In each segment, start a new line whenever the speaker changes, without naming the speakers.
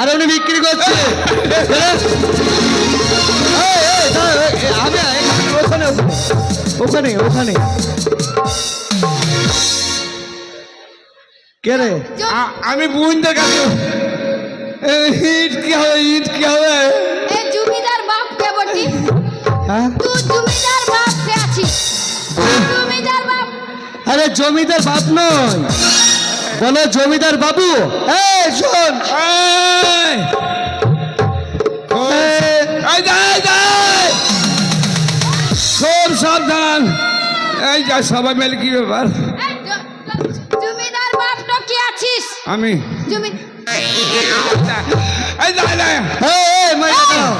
আর উনি বিক্রি করছে আমি ওখানে ওখানে। ওখানে কে রে?
আমি বুঝতে গেছি ইট কি হবে ইট কি হবে?
এ জমিদার বাপ কে বটি?
হ্যাঁ?
তুই জমিদার বাপ কে আছিস? জমিদার বাপ।
আরে জমিদার বাপ নয়। বলো জমিদার বাবু। এই শোন।
সাবধান। এই যা সবাই মিলে কি ব্যাপার?
জমিদার বাপ তো কে আছিস?
আমি।
জমি
এই যা, এই
এই, এই, দাও।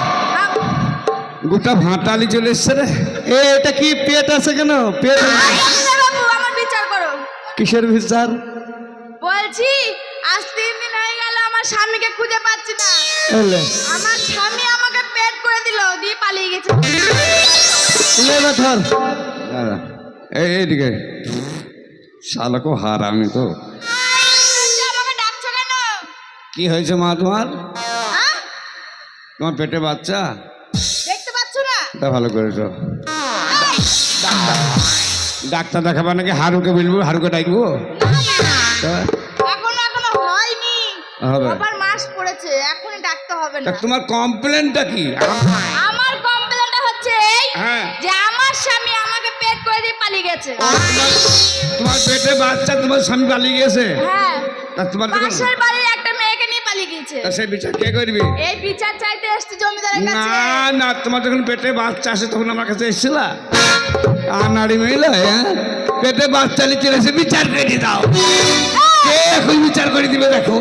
গোটা ভাঁটালি চলে এসছে রে।
এ, এটা কি পেট আছে কেন? পেট
জমিদার বাবু আমার বিচার করো।
কিসের বিচার?
বলছি আজ তিন দিন হয়ে গেল আমার স্বামীকে খুঁজে পাচ্ছি না। আমার স্বামী আমাকে পেট করে দিল দিয়ে পালিয়ে গেছে।
এইদিকে। শালাকো হার আমি তো।
বলছি, আমাকে ডাকছো কেন?
কি হয়েছে মা তোমার?
হ্যাঁ?
তোমার পেটে বাচ্চা?
দেখতে পাচ্ছ না?
তা ভালো করেছ। ডাক্তার দেখাবা নাকি হারুকে বলব হারুকে ডাকবো? হবে।
আবার মাস পড়েছে এখনই ডাকতে হবে না।
তোমার কমপ্লেনটা কি?
আমার কমপ্লেনটা হচ্ছে এই
হ্যাঁ।
যে আমার স্বামী আমাকে পেট করে দিয়ে পালিয়ে গেছে।
তোমার পেটে বাচ্চা তোমার স্বামী পালিয়ে গেছে?
হ্যাঁ।
তোমার
পাশের বাড়ির একটা মেয়েকে নিয়ে পালিয়ে গিয়েছে।
সেই বিচার কে করবি?
এই বিচার চাইতে এসছি জমিদারের
না
কাছে।
না তোমার যখন পেটে বাচ্চা আসে তখন আমার কাছে এসেছিলা। আর নারী মহিলা হ্যাঁ? পেটে বাচ্চা নিচে এসে বিচার করে দাও। কে এখন বিচার করে দিবে দেখো?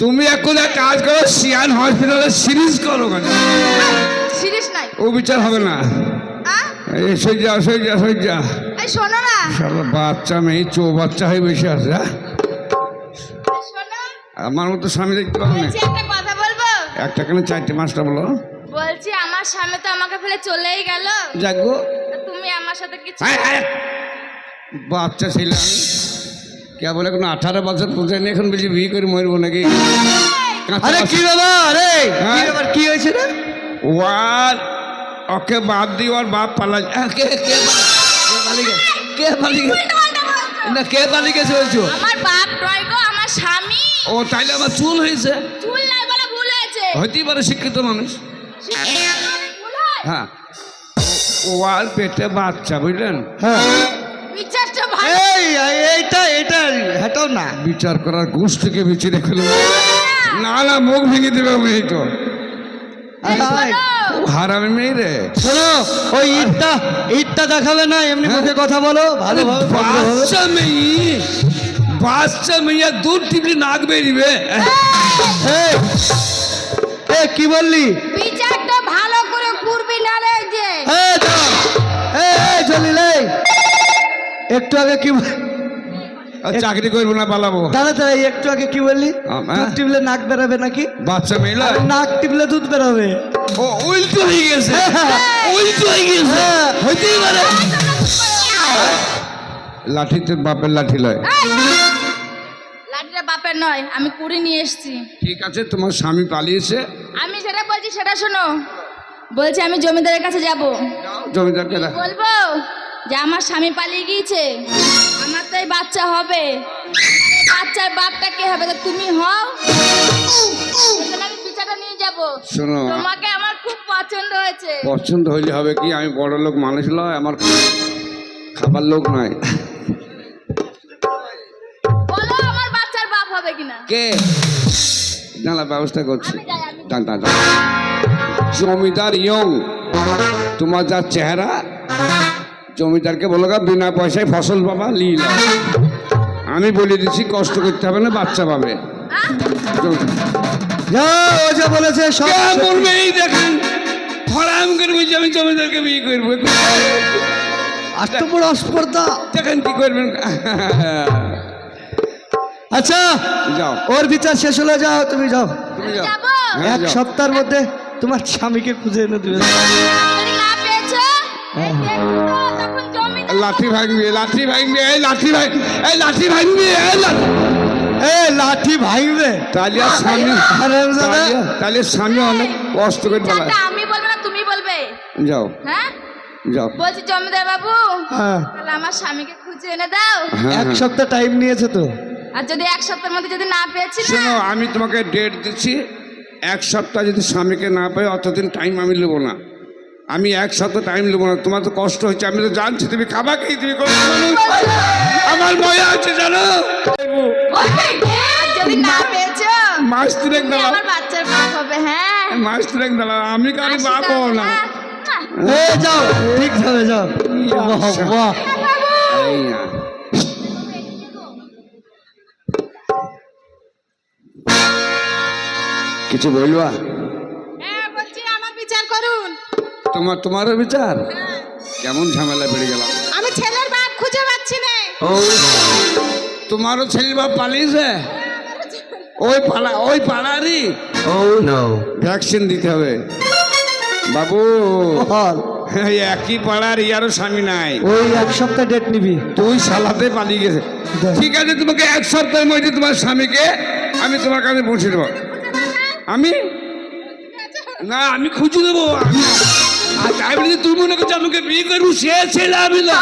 তুমি এখন কাজ করো সিয়ান হসপিটালে সিরিজ করো
সিরিজ নাই।
ও বিচার হবে না। সজ্জা সজ্জা সজ্জা
এই শোনো না।
বাচ্চা মেয়ে চো বাচ্চা হয়ে বেশি আছে হ্যাঁ? আমার মতো স্বামী দেখতে পাবো না?
একটা কথা বলব?
একটা কেন চারটে মাসটা বলো?
বলছি আমার স্বামী তো আমাকে ফেলে চলেই গেল।
যাকবো
তুমি আমার সাথে কিছু
হ্যাঁ, হ্যাঁ। বাচ্চা ছিল আমি। কে বলে কোনো আঠারো বছর পৌঁছে নিয়ে এখন বলছি বিয়ে করে মরবো নাকি
আরে কি
বাচ্চা-
ব্যাপার রে কি
হ্যাঁ?
হয়েছে রে
ওয়ার ওকে বাদ দিয়ে ওর বাপ পালা কে কে পালা- কে পালিয়ে গেছে? কে পালিয়ে না কে পালিয়ে গেছে বলছো
আমার বাপ নয় গো আমার স্বামী।
ও তাইলে আমার চুল হয়েছে
চুল নাই বলে ভুল হয়েছে।
হইতেই পারে শিক্ষিত মানুষ।
ভুল হয়?
ও আর পেটে বাচ্চা বুঝলেন?
হ্যাঁ
বিচারটা ভালো
এই এই- এইটা হেটাও না।
বিচার করার গোষ্ঠীকে বেঁচে রেখে না না মুখ ভেঙে দেবে মেয়ে তো। হারামি মেয়ে রে।
শোনো ওই ইটটা ইটটা দেখাবে না এমনি
হ্যাঁ।
মুখে কথা বলো ভালোভাবে ভদ্রভাবে।
বাচ্চা মেয়ে বাচ্চা মেয়ে দূর টিপলি নাক বেরিবে।
এ কি বললি?
বিচারটা ভালো করে করবি না রে যে।
এই এই এই একটু আগে কি
চাকরি করব না পালাবো।
দাঁড়া এই একটু আগে কি বললি? দুধ টিপলে নাক বেরাবে নাকি?
বাচ্চা মেয়ে
নাক টিপলে দুধ বেরাবে।
ও উল্টো হয়ে গেছে। উল্টো হয়ে গেছে।
হ্যাঁ।
হইতেই পারে। লাঠিতে বাপের লাঠি লয়।
লাঠিটা বাপের নয় আমি কুড়ি নিয়ে এসেছি।
ঠিক আছে তোমার স্বামী পালিয়েছে।
আমি যেটা বলছি সেটা শোনো। বলছি আমি জমিদারের কাছে যাব।
জমিদারকে
বলব? যে আমার স্বামী পালিয়ে গিয়েছে আমার তো এই বাচ্চা হবে। বাচ্চার বাপটা কে হবে? তুমি হও। সেখানে আমি বিচারটা নিয়ে যাব।
শোনো।
তোমাকে আমার খুব পছন্দ হয়েছে।
পছন্দ হইলে হবে কি? আমি বড় লোক মানুষ লয় আমার খাবার লোক নয়।
বলো আমার বাচ্চার বাপ হবে কিনা?
কে? জানা ব্যবস্থা করছি। জমিদার ইয়ং তোমার যা চেহারা জমিদারকে বলো গা বিনা পয়সায় ফসল পাবা লীল। আমি বলে দিচ্ছি কষ্ট করতে হবে না বাচ্চা পাবে।
বলেছে
দেখেন? হরাম করে বুঝি আমি জমিদারকে বিয়ে করব।
এত বড় অস্পর্ধা।
দেখেন কি করবেন।
আচ্ছা
যাও।
ওর বিচার শেষ হলে যাও তুমি যাও।
তুমি যাও। হ্যাঁ,
এক। সপ্তাহের মধ্যে তোমার স্বামীকে খুঁজে এনে দিবে।
লাঠি ভাঙবি লাঠি ভাঙবি এই লাঠি ভাঙ এই লাঠি ভাঙবি এই লাঠি
এ লাঠি ভাঙবে।
তাহলে আর স্বামী। তাহলে- স্বামী অনেক কষ্ট করে বলা
আমি বলব না তুমি বলবে।
যাও।
হ্যাঁ?
যাও।
বলছি জমিদার বাবু
হ্যাঁ।
তাহলে আমার স্বামীকে খুঁজে এনে দাও।
হ্যাঁ,
এক
হ্যাঁ।
সপ্তাহ টাইম নিয়েছে তো।
আর যদি এক সপ্তাহের মধ্যে যদি না পেয়েছি না?
শোনো আমি তোমাকে ডেট দিচ্ছি। এক সপ্তাহ যদি স্বামীকে না পাই অতদিন টাইম আমি নেব না। আমি এক সপ্তাহ টাইম নেব না। তোমার তো কষ্ট হচ্ছে আমি তো জানছি তুমি খাবা কি? তুমি। আমার মজা আছে জানো?
আর যদি না
মাস তিনেক দাঁড়াও।
হ্যাঁ।
মাস তিনেক দাঁড়াও আমি
কারও
বাপ হব না।
হ্যাঁ?
যাও ঠিক যাবে যাও।
না। কিছু বলবা? তোমার তোমারও বিচার? কেমন ঝামেলা বেড়ে গেলাম।
আমি ছেলের বাপ খুঁজে পাচ্ছি না।
তোমারও ছেলে বাপ পালিয়েছে? ওই পালা ওই পাড়ারই?
no.
ভ্যাকসিন দিতে হবে। বাবু
বল।
এই একই পাড়ার ইয়ারও স্বামী নাই।
ওই এক সপ্তাহ ডেট নিবি।
তুই সালাতে পালিয়ে গেছে। ঠিক আছে তোমাকে এক সপ্তাহের মধ্যে তোমার স্বামীকে আমি তোমার কাছে পৌঁছে দেবো। আমি? না আমি খুঁজে দেবো। আমি বলে যে মনে করছ আমাকে বিয়ে করব? সে ছেলে আমি না।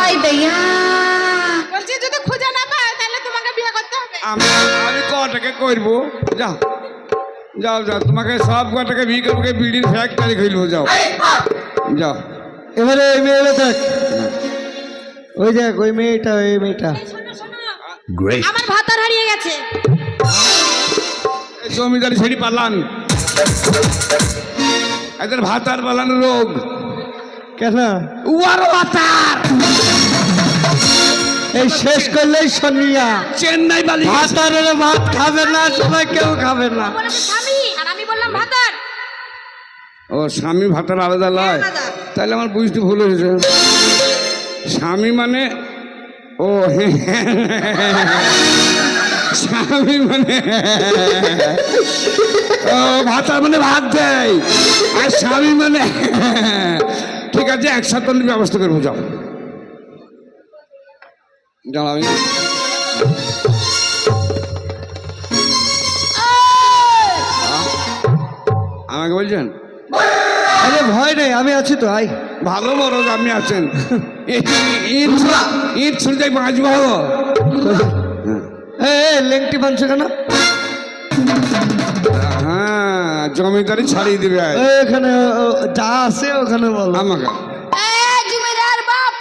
বলছি যদি খুঁজে না পায় তাহলে তোমাকে বিয়ে করতে হবে।
আমি আমি কটাকে করব? যাও। যাও যাও তোমাকে সব কটাকে বিয়ে করব বিড়ির ফ্যাক্টরি খুলবো যাও। যাও।
এবারে ওই মেয়েটা দেখ। ওই দেখ ওই মেয়েটা ওই মেয়েটা।
আমার ভাতার হারিয়ে গেছে।
জমিদারি ছেড়ি পালান। এদের ভাতার পালান রোগ।
কেন?
উয়ার ভাতার
এই শেষ করলেই শনিয়া
চেন্নাই বালি
ভাত আর এরা ভাত খাবে না সবাই কেউ খাবে না।
স্বামী আর আমি বললাম ভাতার।
ও স্বামী ভাতার আলাদা লয়? তাহলে আমার বুঝতে ভুল হয়েছে। স্বামী মানে ও স্বামী মানে ও ভাতার মানে ভাত দেয় আর স্বামী মানে ঠিক আছে এক সপ্তাহ ব্যবস্থা করব যাও। আমি আমাকে বলছেন?
আরে ভয় নেই আমি আছি তো আই।
ভালো মরদ আপনি আছেন। ইট যাই বাঁচবো?
এ লেংটি বানছো কেন?
জমিদারি ছাড়িয়ে দিবে
এখানে যা আছে ওখানে বলো।
আমাকে।
জমিদার বাপ।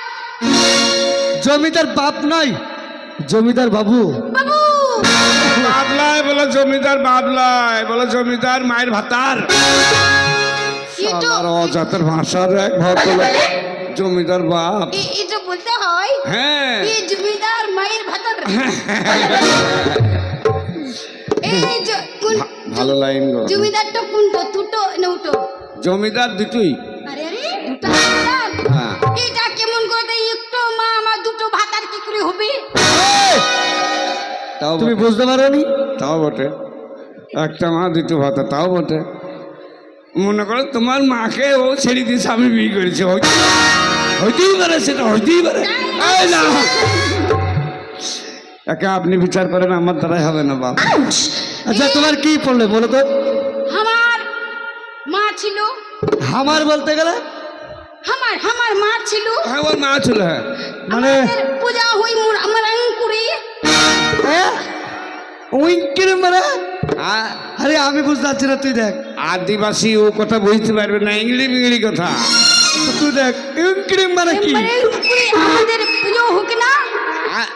জমিদার বাপ নয় জমিদার বাবু।
বাবু।
বাবলায় বলো জমিদার বাবলায় বলো জমিদার মায়ের ভাতার। অজাতের ভাষার এক ভদ্র জমিদার বাপ।
এটা বলতে হয়
হ্যাঁ।
জমিদার মায়ের ভাতার।
ভালো লাইন গো
জমিদারটা কোনটো? দুটো না উটো?
জমিদার দুটোই।
আরে আরে দুটো
হ্যাঁ।
এটা কেমন করে একটু মা আমার দুটো ভাতার কি করে হবে?
তাও
তুমি বুঝতে পারো নি
তাও বটে। একটা মা দুটো ভাতা তাও বটে। মনে করো তোমার মাকে ও ছেড়ে দিয়েছে আমি বিয়ে করেছি। হইতেই পারে সেটা হইতেই পারে। এই না। একে আপনি বিচার করেন আমার দ্বারাই হবে না বাপ।
আচ্ছা তোমার কি পড়লে বলো তো?
আমার মা ছিল।
আমার বলতে গেলে?
আমার আমার মা ছিল।
আমার মা ছিল হ্যাঁ।
মানে
পূজা হই মোর আমার আঙ্কুরি
উইঙ্কির মানে?
আ-
আরে আমি বুঝতে পারছি না তুই দেখ।
আদিবাসী ও কথা বুঝতে পারবে না ইংলি বিংলি কথা।
তুই দেখ উইঙ্কির মানে কি?
মানে আমাদের পুজো হোক না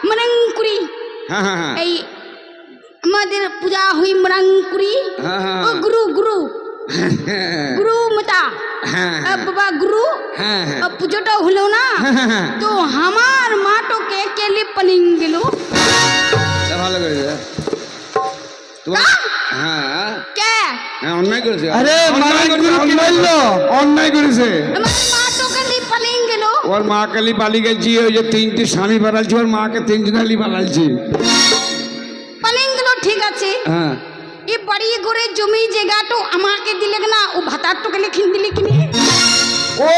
মানে আঙ্কুরি
হ্যাঁ হ্যাঁ হ্যাঁ।
এই আমাদের পূজা হই মরাঙ্কুরি
হ্যাঁ, হ্যাঁ।
ও গুরু গুরু।
হ্যাঁ।
গুরু মতা।
হ্যাঁ
বাবা গুরু। পুজোটা হলো না। তো আমার মাটোকে কেলি পালিং গেল।
ভালো তোমার হ্যাঁ।
কে?
অন্যায় করেছে।
আরে
করেছে,
কেলি
ওর মা কালি পালি গেছি ওই যে তিনটে স্বামী বাড়ালছি ওর মাকে তিনটে নালি বাড়ালছি হ্যাঁ।
এ বাড়ি ঘরে জমি জায়গাটো আমাকে দিলে না ও ভাতারটো কেলে খিন দিলে কিনে
ও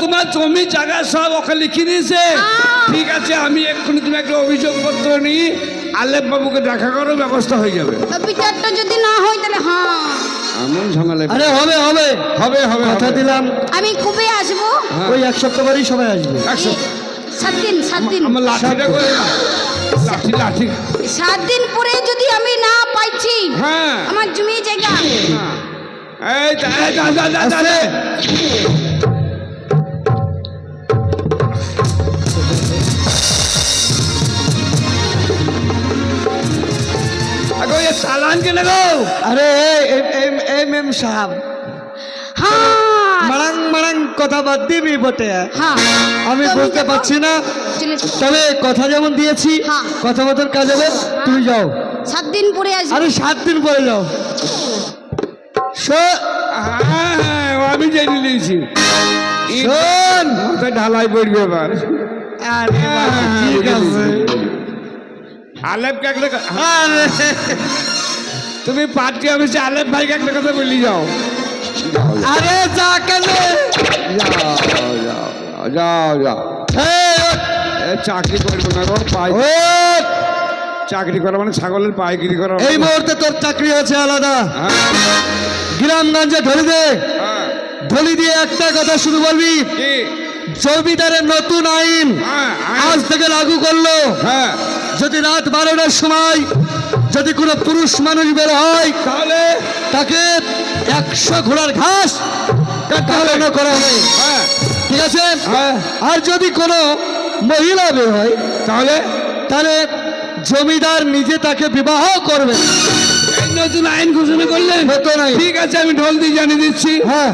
তোমার জমি জায়গা সব ওকে লিখে দিয়েছে।
হ্যাঁ।
ঠিক আছে আমি এক্ষুনি তুমি একটা অভিযোগ পত্র নিই আলেপ বাবুকে দেখা করো ব্যবস্থা হয়ে যাবে।
তো বিচারটা যদি না হয় তাহলে হ্যাঁ।
এমন ঝামেলা।
আরে হবে হবে।
হবে হবে
কথা দিলাম।
আমি কবে আসব।
হ্যাঁ।
ওই এক সপ্তাহ পরেই সবাই আসবে।
একশো
সাত দিন সাত দিন।
আমার লাঠিটা করে। লাঠি লাঠি।
সাত দিন পরে আমি না পাইছি।
হ্যাঁ।
আমার জমি জায়গা।
এই দাদা দাদা দাদা চালান কেন গো?
আরে এম এম সাহেব।
হ্যাঁ।
মারাং মারাং কথা বাদ দিবি বটে।
হ্যাঁ।
আমি বুঝতে পারছি না। তবে কথা যেমন দিয়েছি
হ্যাঁ।
কথা মতন কাজ হবে। তুমি যাও।
সাত দিন পরে আসব।
আরে সাত দিন পরে যাও
হ্যাঁ হ্যাঁ আমি জেনে নিয়েছি।
শোন।
মাথায় ঢালাই পড়বে এবার।
আরে বাবা, ঠিক আছে।
আলেপ
আরে।
তুমি পার্টি অফিসে আলেপ ভাইকে একটা কথা বলি যাও।
আরে যা কেন?
যাও যাও যাও যাও
এই,
চাকরি করব না পাই
ওঠ।
চাকরি করা মানে ছাগলের পাইকিরি করা
এই মুহূর্তে তোর চাকরি আছে আলাদা।
হ্যাঁ।
গ্রামগঞ্জে ধরে দে।
হ্যাঁ।
ধলি দিয়ে একটা কথা শুরু বলবি জমিদারের নতুন আইন
হ্যাঁ
আজ থেকে লাগু করল।
হ্যাঁ।
যদি রাত বারোটার সময় যদি কোনো পুরুষ মানুষ বের হয়
তাহলে?
তাকে একশো ঘোড়ার ঘাস করা হবে?
হ্যাঁ।
ঠিক আছে?
হ্যাঁ।
আর যদি কোনো মহিলা বের হয়
তাহলে?
তাহলে জমিদার নিজে তাকে বিবাহ করবে।
নতুন আইন ঘোষণা করলেন। ঠিক আছে আমি ঢোল দিয়ে জানিয়ে দিচ্ছি।
হ্যাঁ।